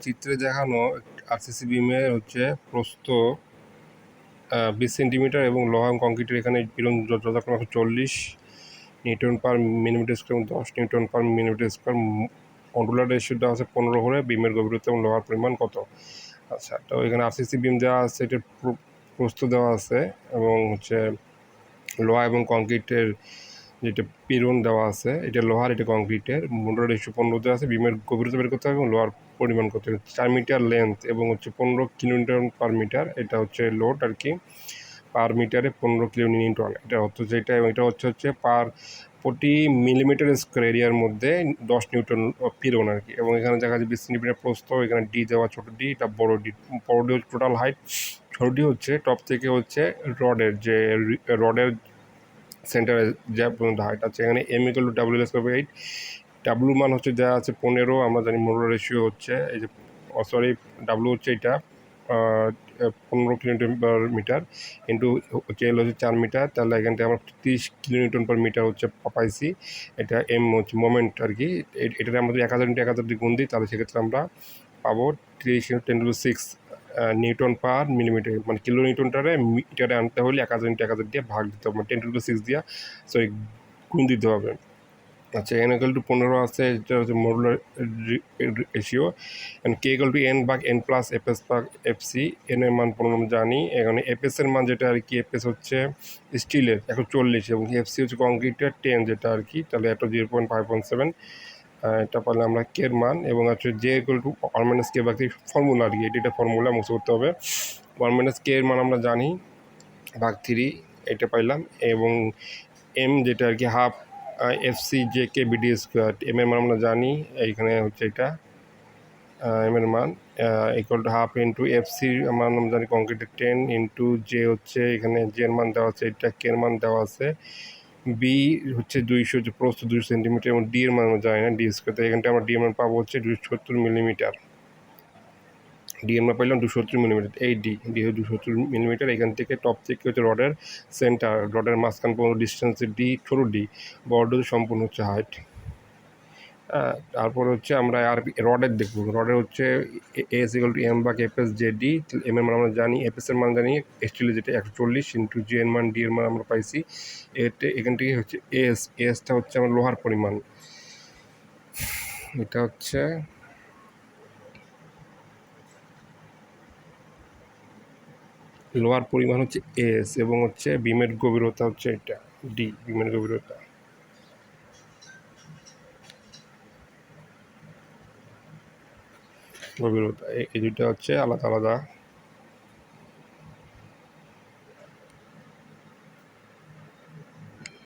চিত্রে দেখানো আরসিসি বিমের হচ্ছে প্রস্থ বিশ সেন্টিমিটার এবং লোহা কংক্রিটের এখানে য- যথাক্রমে চল্লিশ নিউটন পার মিলিমিটার স্কোয়ার এবং দশ newton per millimetre square. Modular ratio দেওয়া আছে পনেরো হলে, বিমের গভীরতা এবং লোহার পরিমাণ কত? আচ্ছা তো এখানে আরসিসি বিম দেওয়া আছে, এটার প্র- প্রস্থ দেওয়া আছে এবং হচ্ছে লোহা এবং কংক্রিটের যেটা পীড়ন দেওয়া আছে, এটা লোহার, এটা কংক্রিটের। মোটর রেশিও পনেরো দেওয়া আছে, বিমের গভীরতা বের করতে হবে এবং লোহার পরিমাণ হবে। চার মিটার লেন্থ এবং হচ্ছে পনেরো কিলোমিটার পার মিটার এটা হচ্ছে লোড আর কি পার মিটারে পনেরো কিলো নিউটন এটা হচ্ছে যেটা এটা হচ্ছে হচ্ছে পার প্রতি মিলিমিটার স্কোয়ার এরিয়ার মধ্যে দশ নিউটন পীড়ন আর কি এবং এখানে দেখা যাচ্ছে বিশ সেন্টিমিটার প্রস্থ, এখানে ডি দেওয়া ছোটো ডি এটা বড় ডি বড় ডি হচ্ছে টোটাল হাইট ছোটো ডি হচ্ছে টপ থেকে হচ্ছে রডের যে রডের সেন্টারে যা পর্যন্ত হাইট আছে। এখানে M equal to W square eight W মান হচ্ছে যা আছে পনেরো, আমরা জানি মোটর রেশিও হচ্ছে, এই যে সরি ডাব্লু হচ্ছে এটা পনেরো কিলোমিটার পার মিটার ইন্টু হচ্ছে এল হচ্ছে চার মিটার তাহলে এখান থেকে আমরা তিরিশ কিলোমিটার পার মিটার হচ্ছে পাইছি, এটা এম হচ্ছে মোমেন্ট আর কি এটাতে আমাদের এক হাজার এক হাজার গুণ দিই, তাহলে সেক্ষেত্রে আমরা পাবো তিরিশ ten to six newton per millimetre মানে কিলো নিউটনটারে মিটারে আনতে হলে এক হাজার এক হাজার দিয়ে ভাগ দিতে হবে টেন টু সিক্স দিয়া সরি গুণ দিতে হবে। আচ্ছা এন ইকাল টু পনেরো আছে, এটা হচ্ছে modular ratio and K equal to N ভাগ এন প্লাস এফ এস ভাগ এফ সি এন এর মান পনেরো জানি। এখানে এফ এস এর মান যেটা আর কি এফ এস হচ্ছে স্টিলের, একশো চল্লিশ, এবং এফ সি হচ্ছে কংক্রিটের টেন যেটা আর কি, তাহলে এটা zero point five point seven এটা পারলে আমরা কে এর মান, এবং হচ্ছে J equal to one minus K ভাগ ফর্মুলা আর কি, এটা ফর্মুলা মুছে করতে হবে। ওয়ান মাইনাস কে এর মান আমরা জানি, ভাগ থ্রি এটা পাইলাম, এবং এম যেটা আর কি half F C J K BD square M এর মান আমরা জানি, এইখানে হচ্ছে এটা এম এর মান equal to half into F C মান আমরা জানি কংক্রিটের টেন ইন্টু জে হচ্ছে, এখানে জে এর মান দেওয়া আছে, এটা কে এর মান দেওয়া আছে বি হচ্ছে দুইশো প্রস্থ দুইশো সেন্টিমিটার এবং ডি এর মান জানি না ডি স্কোয়ার এখানটা আমরা ডি এর মান পাবো হচ্ছে দুশো সত্তর মিলিমিটার ডি মান পাইলাম দুশো সত্তর মিলিমিটার এই ডি ডি হচ্ছে দুশো সত্তর মিলিমিটার এখান থেকে টপ থেকে হচ্ছে রডের সেন্টার রডের মাঝখান পর্যন্ত ডিস্টেন্স ডি ছোটো ডি বড় সম্পূর্ণ হচ্ছে হাইট তারপর হচ্ছে আমরা আর রডের দেখব রডের হচ্ছে এস ইকাল টু এম বা F S J D M এর মান আমরা জানি এফ এস এর মান জানি স্টিলের যেটা একশো চল্লিশ ইন্টু জি এর মান ডি এর মান আমরা পাইছি, এতে এখান থেকে হচ্ছে এস এসটা হচ্ছে আমার লোহার পরিমাণ। এটা হচ্ছে লোহার পরিমাণ হচ্ছে এস এবং হচ্ছে বিমের গভীরতা হচ্ছে এটা ডি বিমের গভীরতা। গভীরতা, এই দুইটা হচ্ছে আলাদা আলাদা।